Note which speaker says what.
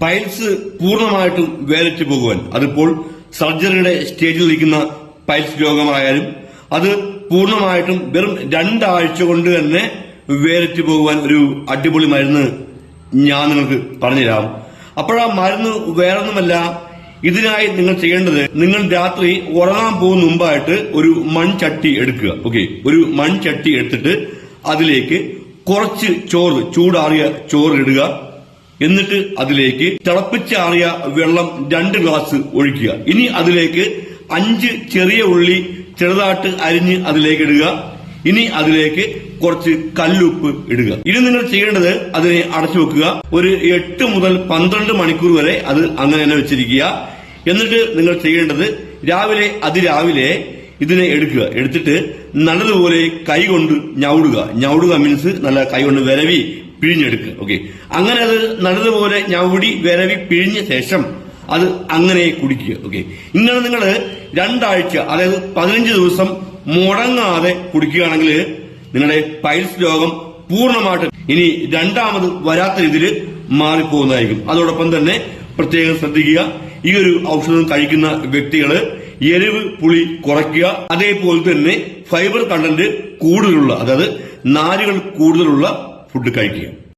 Speaker 1: Piles പൂർണമായിട്ടും വേലറ്റ് പോകുവാൻ. അതിപ്പോൾ സർജറിയുടെ സ്റ്റേജിൽ നിൽക്കുന്ന പൈൽസ് രോഗമായാലും അത് പൂർണമായിട്ടും വെറും രണ്ടാഴ്ച കൊണ്ട് തന്നെ വേലറ്റ് പോകുവാൻ ഒരു അടിപൊളി മരുന്ന് ഞാൻ നിങ്ങൾക്ക് പറഞ്ഞുതരാം. അപ്പോഴാ മരുന്ന് വേറൊന്നുമല്ല ഇതിനായി നിങ്ങൾ ചെയ്യേണ്ടത് നിങ്ങൾ രാത്രി ഉറങ്ങാൻ പോകുന്ന മുമ്പായിട്ട് ഒരു മൺചട്ടി എടുക്കുക. ഓക്കെ ഒരു മൺചട്ടി എടുത്തിട്ട് അതിലേക്ക് കുറച്ച് ചോറ് ചൂടാറിയ ചോറ് ഇടുക. എന്നിട്ട് അതിലേക്ക് തിളപ്പിച്ചാറിയ വെള്ളം രണ്ട് ഗ്ലാസ് ഒഴിക്കുക. ഇനി അതിലേക്ക് അഞ്ച് ചെറിയ ഉള്ളി ചെറുതായിട്ട് അരിഞ്ഞ് അതിലേക്ക് ഇടുക. ഇനി അതിലേക്ക് കുറച്ച് കല്ലുപ്പ് ഇടുക. ഇനി നിങ്ങൾ ചെയ്യേണ്ടത് അതിനെ അടച്ചു വെക്കുക. ഒരു എട്ട് മുതൽ പന്ത്രണ്ട് മണിക്കൂർ വരെ അത് അങ്ങനെ തന്നെ വെച്ചിരിക്കുക. എന്നിട്ട് നിങ്ങൾ ചെയ്യേണ്ടത് രാവിലെ അതിരാവിലെ ഇതിനെ എടുക്കുക. എടുത്തിട്ട് നല്ലതുപോലെ കൈ കൊണ്ട് ഞൗടുക. ഞൗടുക മീൻസ് നല്ല കൈ കൊണ്ട് വിരവി പിഴിഞ്ഞെടുക്കുക. ഓക്കെ അങ്ങനെ അത് നല്ലതുപോലെ ഞവടി വിരവി പിഴിഞ്ഞ ശേഷം അത് അങ്ങനെ കുടിക്കുക. ഓക്കെ ഇങ്ങനെ നിങ്ങൾ രണ്ടാഴ്ച അതായത് പതിനഞ്ച് ദിവസം മുടങ്ങാതെ കുടിക്കുകയാണെങ്കിൽ നിങ്ങളുടെ പൈൽസ് രോഗം പൂർണമായിട്ട് ഇനി രണ്ടാമത് വരാത്ത രീതിയിൽ മാറിപ്പോകുന്നതായിരിക്കും. അതോടൊപ്പം തന്നെ പ്രത്യേകം ശ്രദ്ധിക്കുക ഈ ഒരു ഔഷധം കഴിക്കുന്ന വ്യക്തികൾ എരിവ് പുളി കുറയ്ക്കുക അതേപോലെ തന്നെ ഫൈബർ കണ്ടന്റ് കൂടുതലുള്ള അതായത് നാരുകൾ കൂടുതലുള്ള ഫുഡ് കഴിക്കുക